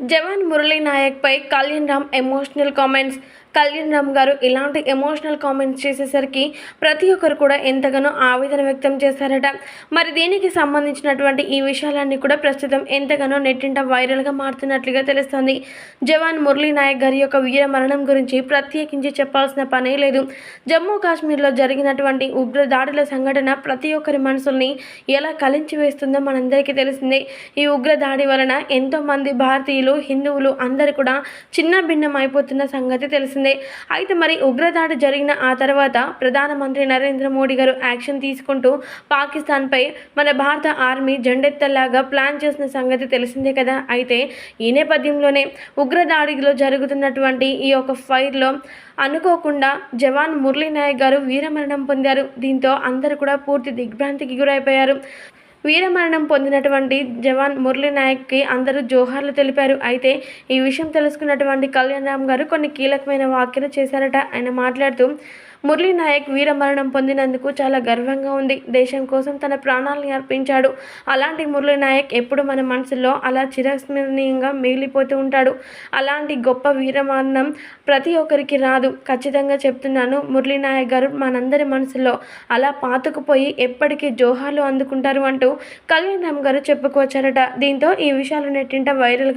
జవాన్ మురళీ నాయక్పై Kalyan Ram emotional comments Kalyan Ram గారు ఇలాంటి ఎమోషనల్ కామెంట్స్ చేసేసరికి ప్రతి ఒక్కరు కూడా ఎంతగానో ఆవేదన వ్యక్తం చేశారట. మరి దీనికి సంబంధించినటువంటి ఈ విషయాలన్నీ కూడా ప్రస్తుతం ఎంతగానో నెట్టింట వైరల్గా మారుతున్నట్లుగా తెలుస్తోంది. జవాన్ మురళీ నాయక్ గారి యొక్క వీర మరణం గురించి ప్రత్యేకించి చెప్పాల్సిన పనే లేదు. జమ్మూ కాశ్మీర్లో జరిగినటువంటి ఉగ్ర దాడుల సంఘటన ప్రతి ఒక్కరి మనసుల్ని ఎలా కలించి వేస్తుందో మనందరికీ తెలిసిందే. ఈ ఉగ్ర దాడి వలన ఎంతోమంది భారతీయులు హిందువులు అందరూ కూడా చిన్న భిన్నం అయిపోతున్న సంగతి తెలిసిందే. అయితే మరి ఉగ్రదాడి జరిగిన ఆ తర్వాత ప్రధానమంత్రి నరేంద్ర మోడీ గారు యాక్షన్ తీసుకుంటూ పాకిస్తాన్పై మన భారత ఆర్మీ జెండెత్తలాగా ప్లాన్ చేసిన సంగతి తెలిసిందే కదా. అయితే ఈ నేపథ్యంలోనే ఉగ్రదాడిలో జరుగుతున్నటువంటి ఈ యొక్క ఫైర్లో అనుకోకుండా జవాన్ మురళీ నాయక్ గారు వీరమరణం పొందారు. దీంతో అందరూ కూడా పూర్తి దిగ్భ్రాంతికి గురైపోయారు. వీరమరణం పొందినటువంటి జవాన్ మురళీ నాయక్కి అందరూ జోహార్లు తెలిపారు. అయితే ఈ విషయం తెలుసుకున్నటువంటి కళ్యాణ్ రామ్ గారు కొన్ని కీలకమైన వ్యాఖ్యలు చేశారట. ఆయన మాట్లాడుతూ మురళీ నాయక్ వీరమరణం పొందినందుకు చాలా గర్వంగా ఉంది. దేశం కోసం తన ప్రాణాలను అర్పించాడు. అలాంటి మురళీ నాయక్ ఎప్పుడు మన మనసులో అలా చిరస్మరణీయంగా మిగిలిపోతూ ఉంటాడు. అలాంటి గొప్ప వీరమరణం ప్రతి ఒక్కరికి రాదు. ఖచ్చితంగా చెప్తున్నాను మురళీ నాయక్ గారు మనందరి మనసులో అలా పాతుకుపోయి ఎప్పటికీ జోహాలు అందుకుంటారు అంటూ కళ్యాణ్ రామ్ గారు చెప్పుకొచ్చారట. దీంతో ఈ విషయాలు నెట్టింట వైరల్గా